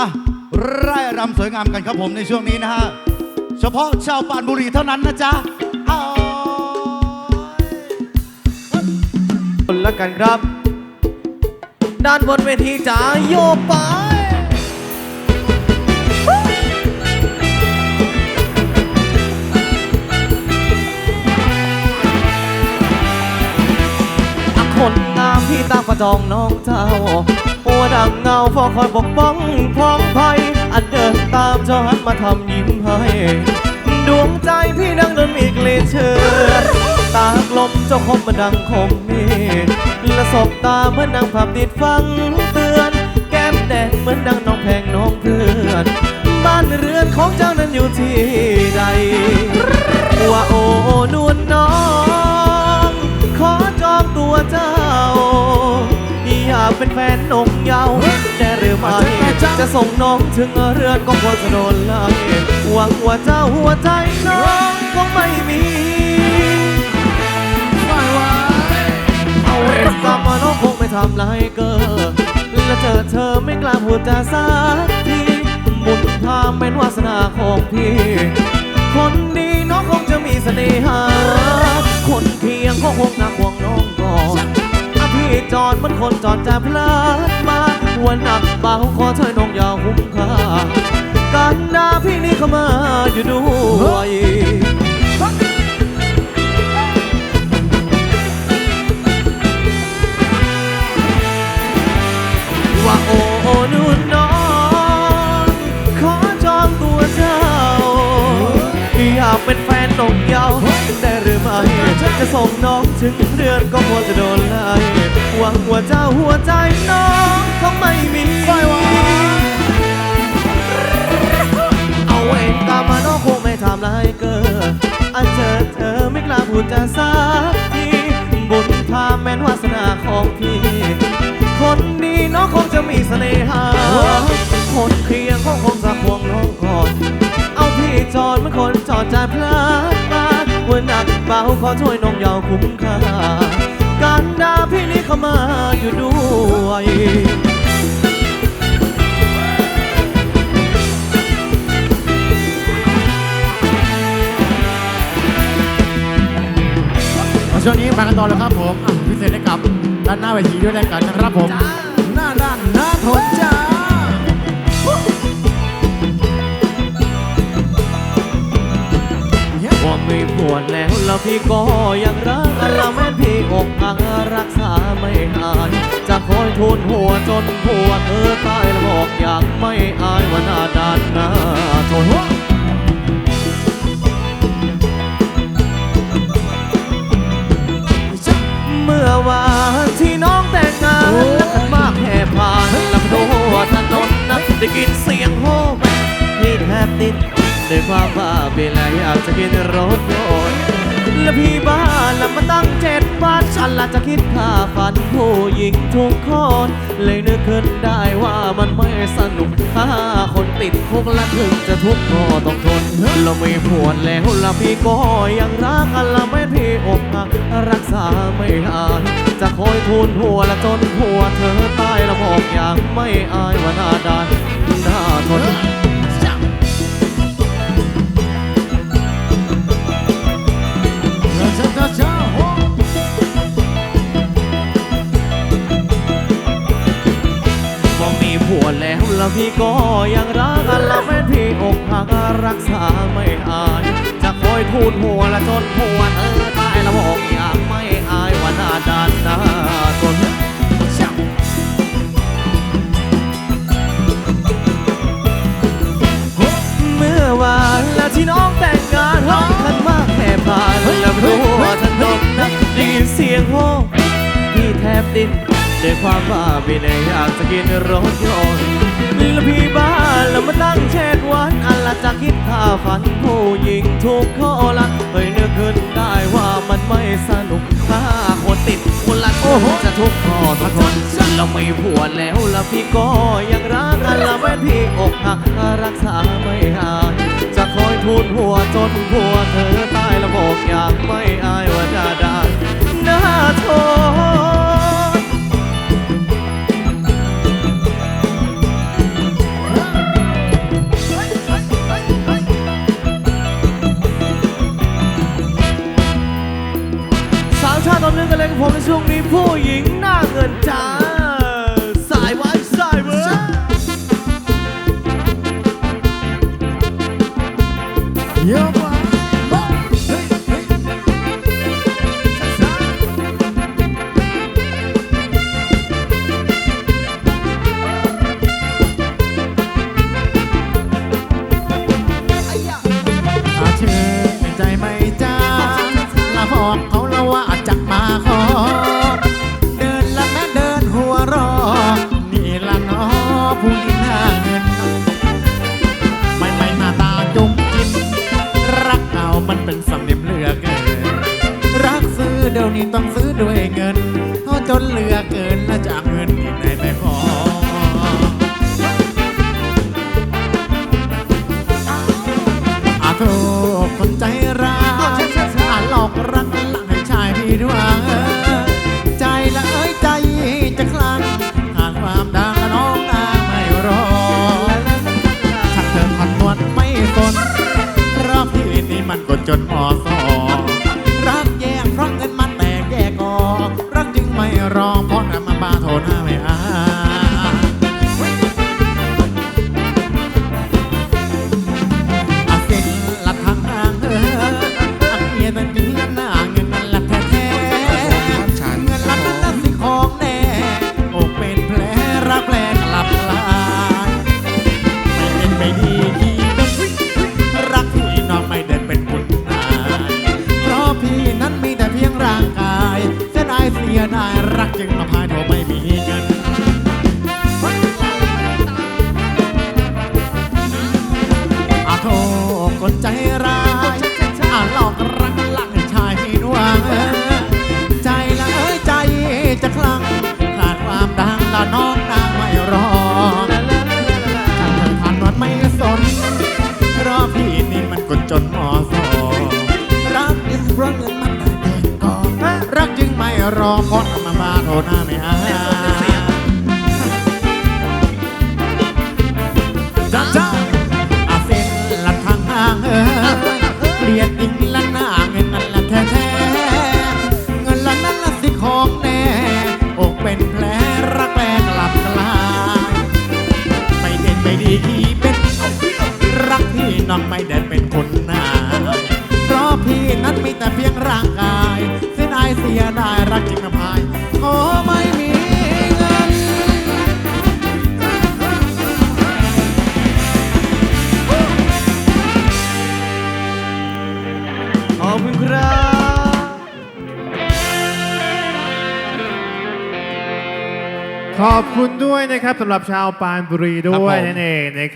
อะไร่รำสวยงามกันครับผมในช่วงนี้นะฮะ เฉพาะชาวปานบุรีเท่านั้นนะจ๊ะอ้าคนละกันครับ ด้านบนเวทีจ๋าโยกไปคนงามที่ตามประจองน้องเจ้า หัวดังเงาเฝ้าคอยปกป้องพ้องภัยอันเดินตามเจ้าหันมาทำยิ้มให้ ดวงใจพี่ดังโดนมีกลีเชิญตากลมเจ้าคมมาดังคมมีและสบตาเหมือนดังภาพติดฟังเตือน แก้มแดงเหมือนดังน้องแพงน้องเพื่อน บ้านเรือนของเจ้านั้นอยู่ที่ใดว่าโอ้นวลน้อง ขอจองตัวเจ้า เป็นแฟนนงเยาวแต่หรือไม่จะส่งน้องถึงเรือนก็ควรจะโดนไล่หวังว่าเจ้าหัวใจน้องคงไม่มีเอาเวรกรรมมาน้องคงไม่ทำร้ายเกินและเจอเธอไม่กล้าพูดจาสักทีบุญพาเป็นวาสนาของพี่คนดีน้องคงจะมีเสน่หา คนเพียงก็คงหนักห่วงน้องก่อน จอดมันคนจอดจะพลาดมาวันหนักเบาขอช่วยน้องอย่าหุ้มค่าการดาพี่นี่เข้ามาอยู่ด้วยว่าโอ้โอนุ่นน้องขอจองตัวเจ้าอยากเป็นแฟนนงเยาวได้หรือไม่จะส่งน้องถึงเรือนก็ควรจะโดนไล่ วังว่าเจ้าหัวใจน้องคงไม่มีเอาเองตามมาน้องคงไม่ทำร้ายเกินอันเจอเธอไม่กล้าพูดจาสักทีบุญพาแม่นวาสนาของพี่ คนดีน้องคงจะมีเสน่หาคนเคียงก็คงจะควงน้องก่อนเอาพี่จอดเหมันคนจอดใจพลาดวันหนักเบาขอช่วยน้องยาวคุ้มค่า เข้ามาอยู่ด้วยมาช่วงนี้มากันต่อแล้วครับผมอะพิเศษให้กับด้านหน้าเวทีด้วยแล้วกันนะครับผม หน้าด้านหน้าทนจ้า ไม่ปวดแล้วแล้วพี่ก็ยังรักละแม่พี่อกหักรักษาไม่หายจะคอยทุนหัวจนผัวเธอตายแล้วบอกอยากไม่อายว่าหน้าด้านหน้าทนเมื่อวานที่น้องแต่งงานและขันมากแห่ผ่านลำโพงถนนนั้นได้กินเสียงโห่แม่พี่แทบติด ด้วยความว่าเวลาอยากจะกินรถยนต์และพี่บ้านละมาตั้งเจ็ดวันฉันละจะคิดค่าฝันผู้หญิงทุกคนเลยนึกขึ้นได้ว่ามันไม่สนุกถ้าคนติดคุกและถึงจะทุกข์ก็ต้องทนเราไม่ปวดแล้วละพี่ก็ยังรักอันละไม่พี่อกหักรักษาไม่หายจะคอยทูลหัวและจนหัวเธอตายล้วบอกอย่างไม่อายว่าหน้าดานหน้าทน ผัวแล้วล้วพี่ก็ยังรักกันล้วแม่พี่อกหักรักษาไม่อาย จะคอยทูลหัวและจนหัวเธอตายแล้วบอกอย่างไม่อายว่าหน้าด้านหน้าทนเมื่อวานแล้วที่น้องแต่งงานร้องคันมากแค่ผ่านแล้วรู้ ดิ้นด้วยความว่าพี่เลยอยากจะกินรถยนต์ล้วพี่บ้านแล้วมาตั้งแชทวันอันละจะคิดค่าฝันผู้หญิงถูกข้อละเฮ้ยนึกขึ้นได้ว่ามันไม่สนุกถ้าคนติดคนละคนจะทุกข์ข้อทุกคนเราไม่ผัวแล้วแล้วพี่ก็ยังรักกันละแม่นพี่อกหักรักษาไม่หายจะคอยทูลหัวจนหัวเธอตายแล้วบอกอยากไม่อายว่าจะได้หน้าทษ ผู้หญิงหน้าเงินจ้า เดี๋ยวนี้ต้องซื้อด้วยเงินเพราจนเหลือเกินและจากเงินที่ไหนไม่พออาโทษคนใจร้ายอาหลอกรักหลังให้ชายพี่ดวงเออใจละเอ้ยใจจะคลั่งหากความดั คนใจร้ายอาหลอกรักหลังชายดวงใจละเอ้ยใจจะคลั่งขาดความดังละน้องนางไม่รอถ้าเธอทันวันไม่สนราะพี่นี่มันคนจนมอสอรักยิ่งราะเงินมันได้เด็กก่อนรักจึงไม่รอเพราะมาบ้าโทรหน้าไม่อาย ไม่ดีที่เป็นรักพี่น้องไม่เด่นเป็นคนหน้าเพราะพี่นั้นมีแต่เพียงร่างกาย เสียดายเสียดายรักจริงนะพายโอ้ไม่ ขอบคุณด้วยนะครับสำหรับชาวปรานบุรีด้วยครับผมนั่นเองนะครับ